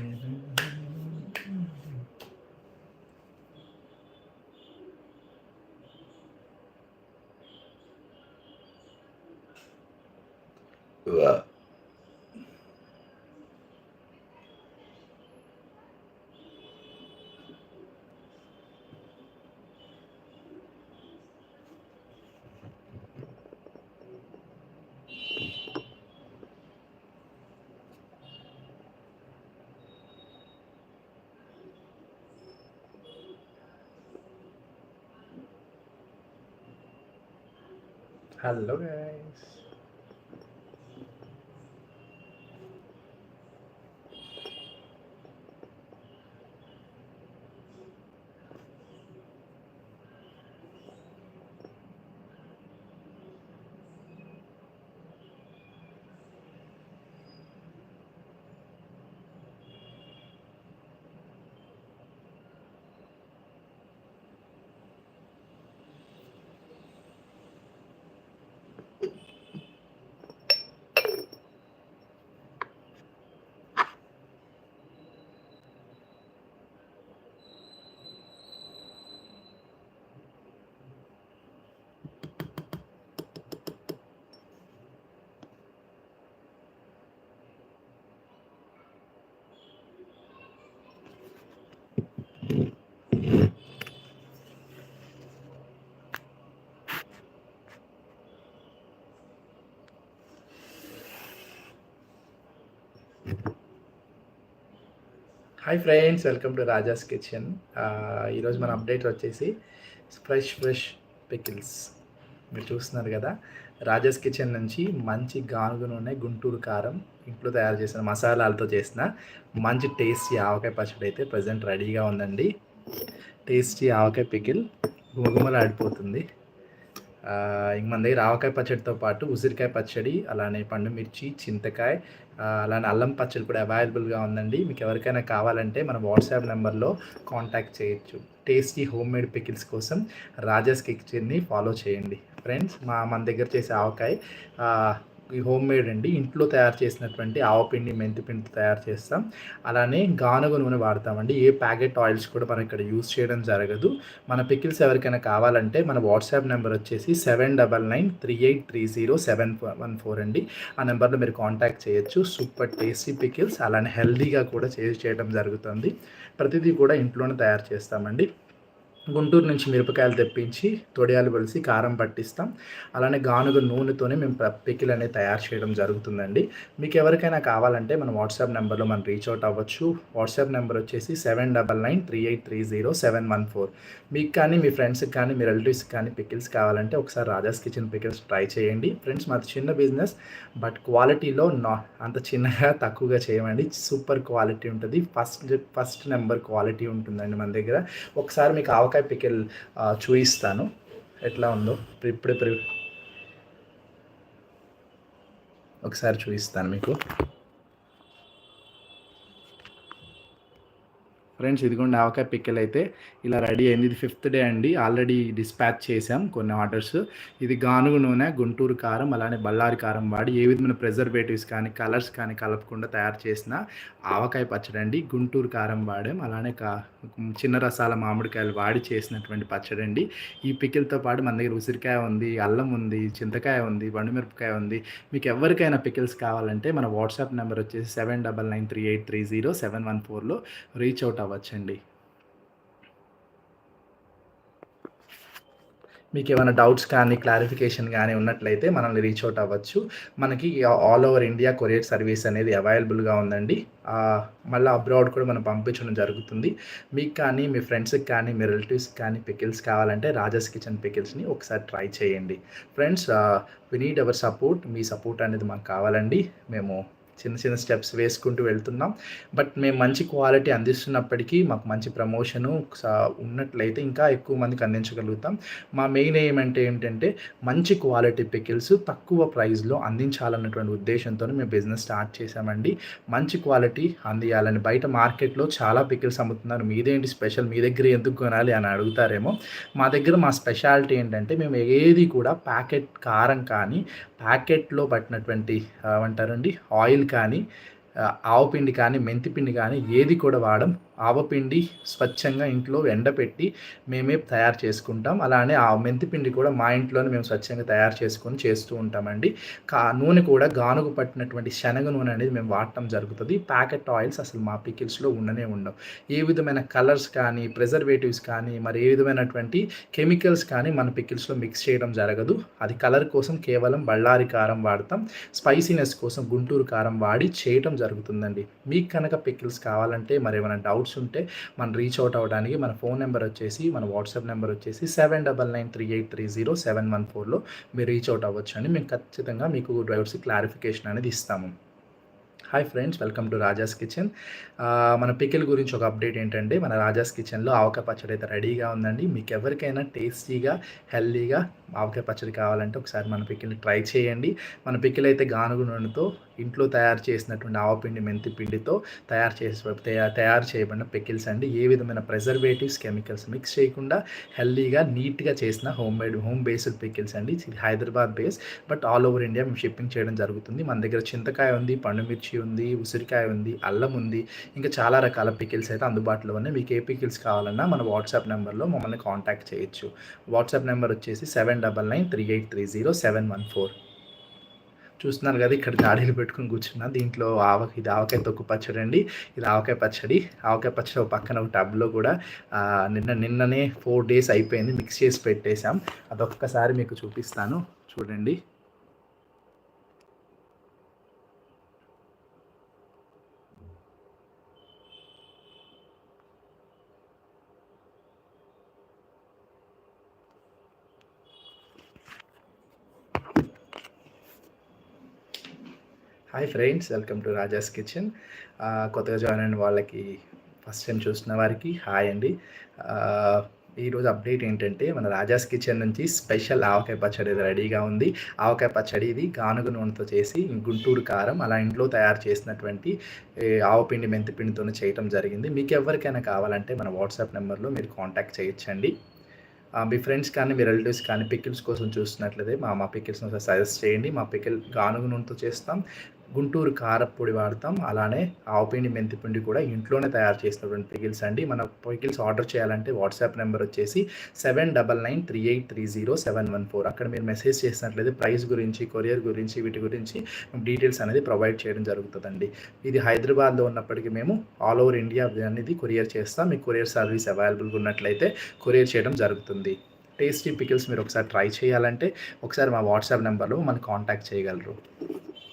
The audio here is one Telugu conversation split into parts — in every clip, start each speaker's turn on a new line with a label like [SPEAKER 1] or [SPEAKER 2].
[SPEAKER 1] mesmo. Hello. Hi friends welcome to Raja's kitchen ఈరోజు మన అప్డేట్ వచ్చేసి ఫ్రెష్ ఫ్రెష్ పికిల్స్ మీరు చూస్తున్నారు కదా రాజాస్ కిచెన్ నుంచి మంచి గానుగ నూనె గుంటూరు కారం ఇంట్లో తయారు చేసిన మసాలాలతో చేసిన మంచి టేస్టీ ఆవకాయ పచ్చడి అయితే ప్రజెంట్ రెడీగా ఉందండి. టేస్టీ ఆవకాయ పికిల్ గుమగుమలాడిపోతుంది. ఇంక మన దగ్గర ఆవకాయ పచ్చడితో పాటు ఉసిరికాయ పచ్చడి అలానే పండు మిర్చి చింతకాయ అలానే అల్లం పచ్చడి కూడా అవైలబుల్గా ఉందండి. మీకు ఎవరికైనా కావాలంటే మన వాట్సాప్ నెంబర్లో కాంటాక్ట్ చేయొచ్చు. టేస్టీ హోమ్ మేడ్ పికిల్స్ కోసం రాజాస్ కిచెన్ని ఫాలో చేయండి. ఫ్రెండ్స్ మా మన దగ్గర చేసే ఆవకాయ హోమ్ మేడ్ అండి. ఇంట్లో తయారు చేసినటువంటి ఆవపిండి మెంతిపిండితో తయారు చేస్తాం. అలానే గానుగ నూనె వాడతామండి. ఏ ప్యాకెట్ ఆయిల్స్ కూడా మనం ఇక్కడ యూస్ చేయడం జరగదు. మన పికిల్స్ ఎవరికైనా కావాలంటే మన వాట్సాప్ నెంబర్ వచ్చేసి seven double nine three eight three zero seven one four అండి. ఆ నెంబర్లో మీరు కాంటాక్ట్ చేయొచ్చు. సూపర్ టేస్టీ పికిల్స్ అలానే హెల్దీగా కూడా చేసి చేయడం జరుగుతుంది. ప్రతిదీ కూడా ఇంట్లోనే తయారు చేస్తామండి. గుంటూరు నుంచి మిరపకాయలు తెప్పించి తొడియాలు కలిసి కారం పట్టిస్తాం. అలానే గానుగ నూనెతోనే మేము ప్ర- పికిల్ అనేది తయారు చేయడం జరుగుతుందండి. మీకు ఎవరికైనా కావాలంటే మన వాట్సాప్ నెంబర్లో మనం రీచ్ అవుట్ అవ్వచ్చు. వాట్సాప్ నెంబర్ వచ్చేసి seven double nine three eight three zero seven one four. మీకు కానీ మీ ఫ్రెండ్స్కి కానీ మీ రిలేటివ్స్కి కానీ పికిల్స్ కావాలంటే ఒకసారి రాజాస్ కిచెన్ పికిల్స్ ట్రై చేయండి. ఫ్రెండ్స్ మాది చిన్న బిజినెస్ బట్ క్వాలిటీలో నా అంత చిన్నగా తక్కువగా చేయమండి. సూపర్ క్వాలిటీ ఉంటుంది. ఫస్ట్ ఫస్ట్ నెంబర్ క్వాలిటీ ఉంటుందండి మన దగ్గర. ఒకసారి మీకు ఆవకాయ పికిల్ చూపిస్తాను ఎట్లా ఉందో ఇప్పుడే ప్రి ఒకసారి చూపిస్తాను మీకు. ఫ్రెండ్స్ ఇదిగోండి ఆవకాయ పిక్కలు అయితే ఇలా రెడీ అయింది. ఇది ఫిఫ్త్ డే అండి. ఆల్రెడీ డిస్పాచ్ చేసాం కొన్ని ఆర్డర్స్. ఇది గానుగు నూనె గుంటూరు కారం అలానే బళ్ళారి కారం వాడి ఏ విధమైన ప్రిజర్వేటివ్స్ కానీ కలర్స్ కానీ కలపకుండా తయారు చేసిన ఆవకాయ పచ్చడి అండి. గుంటూరు కారం వాడాం. అలానే కా చిన్న రసాల మామిడికాయలు వాడి చేసినటువంటి పచ్చడి అండి. ఈ పికిల్తో పాటు మన దగ్గర ఉసిరికాయ ఉంది అల్లం ఉంది చింతకాయ ఉంది మిరపకాయ ఉంది. మీకు ఎవరికైనా పికిల్స్ కావాలంటే మన వాట్సాప్ నెంబర్ వచ్చేసి seven double nine three eight three zero seven one ఫోర్లో రీచ్ అవుట్ అవ్వచ్చండి మీకు ఏమైనా డౌట్స్ కానీ క్లారిఫికేషన్ కానీ ఉన్నట్లయితే మనల్ని రీచ్ అవుట్ అవ్వచ్చు. మనకి all over India courier service అనేది అవైలబుల్గా ఉందండి. మళ్ళీ అబ్రాడ్ కూడా మనం పంపించడం జరుగుతుంది. మీకు కానీ మీ ఫ్రెండ్స్కి కానీ మీ రిలేటివ్స్కి కానీ పికిల్స్ కావాలంటే రాజస్ కిచెన్ పికిల్స్ని ఒకసారి ట్రై చేయండి. Friends we need our support me support అనేది మాకు కావాలండి. మేము చిన్న చిన్న స్టెప్స్ వేసుకుంటూ వెళ్తున్నాం. బట్ మేము మంచి క్వాలిటీ అందిస్తున్నప్పటికీ మాకు మంచి ప్రమోషను ఉన్నట్లయితే ఇంకా ఎక్కువ మందికి అందించగలుగుతాం. మా మెయిన్ ఏమంటే ఏంటంటే మంచి క్వాలిటీ పికిల్స్ తక్కువ ప్రైస్లో అందించాలన్నటువంటి ఉద్దేశంతో మేము బిజినెస్ స్టార్ట్ చేశామండి. మంచి క్వాలిటీ అందియాలని బయట మార్కెట్లో చాలా పికిల్స్ అమ్ముతున్నారు. మీదేంటి స్పెషల్? మీ దగ్గర ఎందుకు కొనాలి అని అడుగుతారేమో. మా దగ్గర మా స్పెషాలిటీ ఏంటంటే మేము ఏది కూడా ప్యాకెట్ కారం కానీ ప్యాకెట్లో పట్టినటువంటి ఏమంటారండి? ఆయిల్ కానీ ఆవు పిండి కానీ మెంతి పిండి కానీ ఏది కూడా వాడడం ఆవపిండి స్వచ్ఛంగా ఇంట్లో ఎండపెట్టి మేమే తయారు చేసుకుంటాం. అలానే ఆ మెంతిపిండి కూడా మా ఇంట్లోనే మేము స్వచ్ఛంగా తయారు చేసుకొని చేస్తూ ఉంటామండి. కా నూనె కూడా గానుగు పట్టినటువంటి శనగ నూనె అనేది మేము వాడటం జరుగుతుంది. ప్యాకెట్ ఆయిల్స్ అసలు మా పికిల్స్లో ఉండనే ఉండవు. ఏ విధమైన కలర్స్ కానీ ప్రిజర్వేటివ్స్ కానీ మరి ఏ విధమైనటువంటి కెమికల్స్ కానీ మన పికిల్స్లో మిక్స్ చేయడం జరగదు. అది కలర్ కోసం కేవలం బళ్ళారి కారం వాడతాం. స్పైసీనెస్ కోసం గుంటూరు కారం వాడి చేయటం జరుగుతుందండి. మీకు కనుక పికిల్స్ కావాలంటే మరి ఏమైనా డౌట్స్ ఉంటే మనం రీచ్ అవుట్ అవ్వడానికి మన ఫోన్ నెంబర్ వచ్చేసి మన వాట్సాప్ నెంబర్ వచ్చేసి seven double nine three eight three zero seven one ఫోర్లో మీరు రీచ్ అవుట్ అవ్వచ్చు అండి. మేము ఖచ్చితంగా మీకు డ్రైవర్స్ క్లారిఫికేషన్ అనేది ఇస్తాము. Hi friends welcome to Raja's kitchen మన పికిల్ గురించి ఒక అప్డేట్ ఏంటంటే మన రాజాస్ కిచెన్లో ఆవకాయ పచ్చడి అయితే రెడీగా ఉందండి. మీకు ఎవరికైనా టేస్టీగా హెల్దీగా ఆవకాయ పచ్చడి కావాలంటే ఒకసారి మన పికిల్ని ట్రై చేయండి. మన పికిల్ అయితే గానుగు నూనెతో ఇంట్లో తయారు చేసినటువంటి ఆవపిండి మెంతి పిండితో తయారు చేసి తయారు చేయబడిన పికిల్స్ అండి. ఏ విధమైన ప్రిజర్వేటివ్స్ కెమికల్స్ మిక్స్ చేయకుండా హెల్దీగా నీట్గా చేసిన home made home based pickles అండి Hyderabad base but all over India మేము షిప్పింగ్ చేయడం జరుగుతుంది. మన దగ్గర చింతకాయ ఉంది పండుమిర్చి ఉంది ఉసిరికాయ ఉంది అల్లం ఉంది. ఇంకా చాలా రకాల పికిల్స్ అయితే అందుబాటులో ఉన్నాయి. మీకు ఏ పికిల్స్ కావాలన్నా మన వాట్సాప్ నెంబర్లో మమ్మల్ని కాంటాక్ట్ చేయొచ్చు. వాట్సాప్ నెంబర్ వచ్చేసి seven double nine three eight three zero seven one four చూస్తున్నారు కదా ఇక్కడ జాడీలు పెట్టుకుని కూర్చున్నా దీంట్లో ఆవ ఇది ఆవకాయ తొక్కు పచ్చడి అండి ఇది ఆవకాయ పచ్చడి ఆవకాయ పచ్చడి ఒక పక్కన ఒక టబ్లో కూడా నిన్న నిన్ననే ఫోర్ డేస్ అయిపోయింది మిక్స్ చేసి పెట్టేశాం అదొక్కసారి మీకు చూపిస్తాను చూడండి hi friends welcome to Raja's kitchen కొత్తగా జాయిన్ అయిన వాళ్ళకి ఫస్ట్ టైం చూసిన వారికి హాయ్ అండి. ఈరోజు అప్డేట్ ఏంటంటే మన రాజాస్ కిచెన్ నుంచి స్పెషల్ ఆవకాయ పచ్చడి రెడీగా ఉంది. ఆవకాయ పచ్చడి ఇది గానుగ నూనెతో చేసి గుంటూరు కారం అలా ఇంట్లో తయారు చేసినటువంటి ఆవపిండి మెంతిపిండితో చేయటం జరిగింది. మీకు ఎవరికైనా కావాలంటే మన వాట్సాప్ నెంబర్లో మీరు కాంటాక్ట్ చేయొచ్చండి. మీ ఫ్రెండ్స్ కానీ మీ రిలేటివ్స్ కానీ పికిల్స్ కోసం చూస్తున్నట్లయితే మా మా పికిల్స్ సజెస్ట్ చేయండి. మా పికిల్ గానుగు నూనెతో చేస్తాం. గుంటూరు కారపొడి వాడతాం. అలానే ఆవుపిండి మెంతిపిండి కూడా ఇంట్లోనే తయారు చేసినటువంటి పిగిల్స్ అండి. మన పిగిల్స్ ఆర్డర్ చేయాలంటే వాట్సాప్ నెంబర్ వచ్చేసి seven double nine three eight three zero seven one four. అక్కడ మీరు మెసేజ్ చేసినట్లయితే ప్రైస్ గురించి కొరియర్ గురించి వీటి గురించి డీటెయిల్స్ అనేది ప్రొవైడ్ చేయడం జరుగుతుందండి. ఇది హైదరాబాద్లో ఉన్నప్పటికీ మేము ఆల్ ఓవర్ ఇండియా అనేది కొరియర్ చేస్తాం. మీకు కొరియర్ సర్వీస్ అవైలబుల్గా ఉన్నట్లయితే కొరియర్ చేయడం జరుగుతుంది. టేస్టీ పికిల్స్ మీరు ఒకసారి ట్రై చేయాలంటే ఒకసారి మా వాట్సాప్ నెంబర్లో మనకు కాంటాక్ట్ చేయగలరు.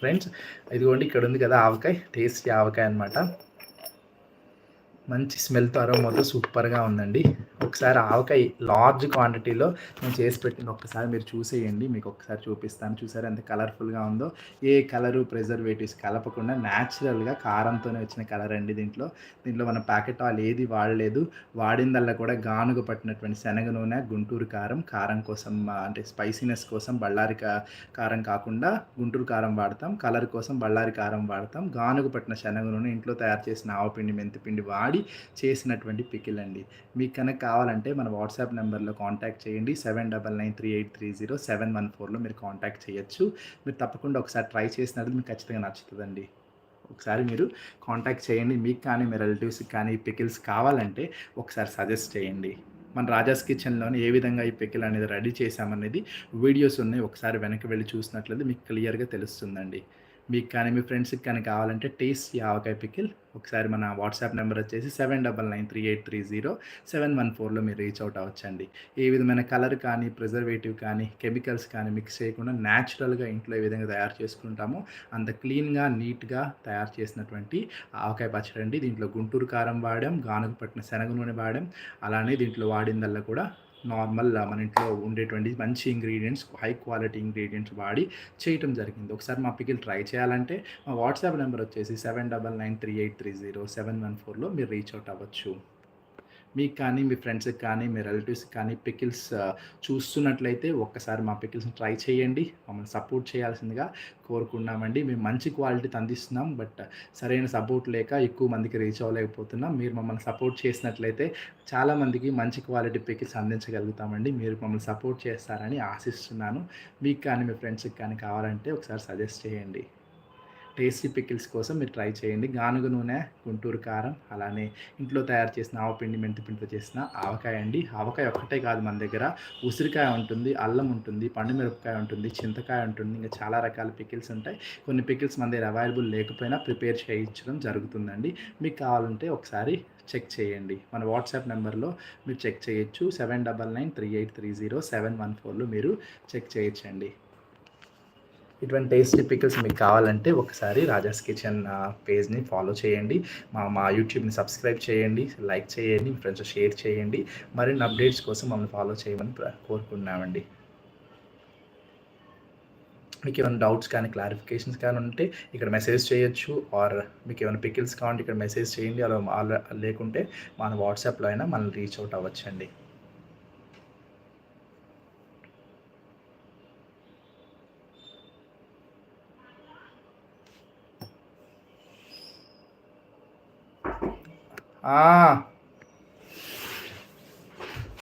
[SPEAKER 1] ఫ్రెండ్స్. ఇదిగోండి ఇక్కడ ఉంది కదా ఆవకాయ. టేస్టీ ఆవకాయ అనమాట మంచి స్మెల్తో అరోమాతో సూపర్గా ఉందండి. ఒకసారి ఆవకాయ లార్జ్ క్వాంటిటీలో నేను చేసి పెట్టింది ఒక్కసారి మీరు చూసేయండి. మీకు ఒకసారి చూపిస్తాను. చూసారు ఎంత కలర్ఫుల్గా ఉందో? ఏ కలరు ప్రిజర్వేటివ్స్ కలపకుండా న్యాచురల్గా కారంతోనే వచ్చిన కలర్ అండి దీంట్లో. దీంట్లో మన ప్యాకెట్ ఆయిల్ ఏది వాడలేదు. వాడిందల్లా కూడా గానుగ పట్టినటువంటి శనగ నూనె గుంటూరు కారం కారం కోసం అంటే స్పైసీనెస్ కోసం బళ్ళారి కారం కాకుండా గుంటూరు కారం వాడతాం. కలర్ కోసం బళ్ళారి కారం వాడతాం. గానుగ పట్టిన శనగ నూనె ఇంట్లో తయారు చేసిన ఆవపిండి మెంతిపిండి వాడి చేసినటువంటి పికిల్ అండి. మీకు కనుక కావాలంటే మన వాట్సాప్ నెంబర్లో కాంటాక్ట్ చేయండి. Seven double nine three eight three zero seven one ఫోర్లో మీరు కాంటాక్ట్ చేయొచ్చు. మీరు తప్పకుండా ఒకసారి ట్రై చేసినట్టు మీకు ఖచ్చితంగా నచ్చుతుందండి. ఒకసారి మీరు కాంటాక్ట్ చేయండి. మీకు కానీ మీ రిలేటివ్స్కి కానీ పికిల్స్ కావాలంటే ఒకసారి సజెస్ట్ చేయండి. మన రాజాస్ కిచెన్లోని ఏ విధంగా ఈ పికిల్ అనేది రెడీ చేశామనేది వీడియోస్ ఉన్నాయి. ఒకసారి వెనక్కి వెళ్ళి చూసినట్లయితే మీకు క్లియర్గా తెలుస్తుందండి. మీకు కానీ మీ ఫ్రెండ్స్కి కానీ కావాలంటే టేస్ట్ ఆవకాయ పికిల్ ఒకసారి మన వాట్సాప్ నెంబర్ వచ్చేసి seven double nine three eight three zero seven one ఫోర్లో మీరు రీచ్ అవుట్ అవ్వచ్చండి. ఏ విధమైన కలర్ కానీ ప్రిజర్వేటివ్ కానీ కెమికల్స్ కానీ మిక్స్ చేయకుండా న్యాచురల్గా ఇంట్లో ఏ విధంగా తయారు చేసుకుంటామో అంత క్లీన్గా నీట్గా తయారు చేసినటువంటి ఆవకాయ పచ్చడి అండి దీంట్లో గుంటూరు కారం వాడాం గానుగ పట్టిన శనగ నూనె వాడాం. అలానే దీంట్లో వాడిందల్లా కూడా నార్మల్ మన ఇంట్లో ఉండేటువంటి మంచి ఇంగ్రీడియంట్స్ హై క్వాలిటీ ఇంగ్రీడియంట్స్ వాడి చేయటం జరిగింది. ఒకసారి మా పికిల్ ట్రై చేయాలంటే మా వాట్సాప్ నెంబర్ వచ్చేసి seven double nine three eight three zero seven one ఫోర్లో మీరు రీచ్ అవుట్ అవ్వచ్చు. మీకు కానీ మీ ఫ్రెండ్స్కి కానీ మీ రిలేటివ్స్కి కానీ పికిల్స్ చూస్తున్నట్లయితే ఒక్కసారి మా పికిల్స్ని ట్రై చేయండి. మమ్మల్ని సపోర్ట్ చేయాల్సిందిగా కోరుకున్నామండి మేము మంచి క్వాలిటీ అందిస్తున్నాం బట్ సరైన సపోర్ట్ లేక ఎక్కువ మందికి రీచ్ అవ్వలేకపోతున్నాం. మీరు మమ్మల్ని సపోర్ట్ చేసినట్లయితే చాలామందికి మంచి క్వాలిటీ పికిల్స్ అందించగలుగుతామండి. మీరు మమ్మల్ని సపోర్ట్ చేస్తారని ఆశిస్తున్నాను. మీకు కానీ మీ ఫ్రెండ్స్కి కానీ కావాలంటే ఒకసారి సజెస్ట్ చేయండి. టేస్టీ పికిల్స్ కోసం మీరు ట్రై చేయండి. గానుగ నూనె గుంటూరు కారం అలానే ఇంట్లో తయారు చేసిన ఆవపిండి మెంతిపిండితో చేసిన ఆవకాయ అండి. ఆవకాయ ఒక్కటే కాదు మన దగ్గర. ఉసిరికాయ ఉంటుంది అల్లం ఉంటుంది పండు మిరపకాయ ఉంటుంది చింతకాయ ఉంటుంది. ఇంకా చాలా రకాల పికిల్స్ ఉంటాయి. కొన్ని పికిల్స్ మన దగ్గర అవైలబుల్ లేకపోయినా ప్రిపేర్ చేయించడం జరుగుతుందండి. మీకు కావాలంటే ఒకసారి చెక్ చేయండి. మన వాట్సాప్ నెంబర్లో మీరు చెక్ చేయొచ్చు. Seven double nine three eight three zero seven one ఫోర్లో మీరు చెక్ చేయొచ్చండి. ఇటువంటి టేస్టీ పికిల్స్ మీకు కావాలంటే ఒకసారి రాజాస్ కిచెన్ పేజ్ని ఫాలో చేయండి. మా మా యూట్యూబ్ని సబ్స్క్రైబ్ చేయండి లైక్ చేయండి మీ ఫ్రెండ్స్ షేర్ చేయండి. మరిన్ని అప్డేట్స్ కోసం మమ్మల్ని ఫాలో చేయమని కోరుకున్నామండి కోరుకుంటున్నామండి. మీకు ఏమైనా డౌట్స్ కానీ క్లారిఫికేషన్స్ కానీ ఉంటే ఇక్కడ మెసేజ్ చేయొచ్చు. ఆర్ మీకు ఏమైనా పికిల్స్ కావాలంటే ఇక్కడ మెసేజ్ చేయండి. అలా లేకుంటే మన వాట్సాప్లో అయినా మనల్ని రీచ్ అవుట్ అవ్వచ్చండి. ఆ,